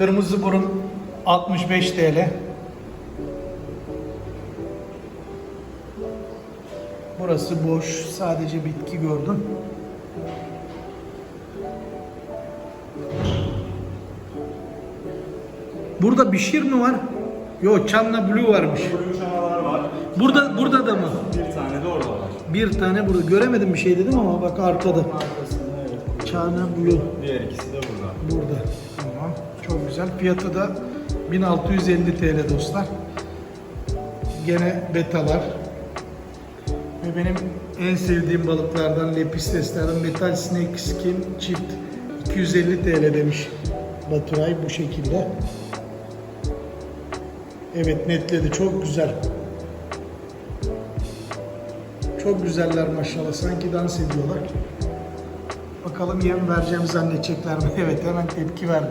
Kırmızı burun 65 TL. Burası boş. Sadece bitki gördüm. Burada bir şir mi var? Yok Çanla Blue varmış. Şamalar var. Burada burada da mı? Bir tane de orada var. Bir tane burada. Göremedim bir şey dedim ama bak arkada. Arkasında evet. Çana Blue Diğer ikisi de burada. burada. Güzel. Fiyatı da 1650 TL dostlar. Gene betalar. Ve benim en sevdiğim balıklardan lepisteslerden metal snake skin çift 250 TL demiş Baturay bu şekilde. Evet netledi çok güzel. Çok güzeller maşallah sanki dans ediyorlar. Bakalım yem vereceğimi zannedecekler mi? Evet hemen tepki verdi.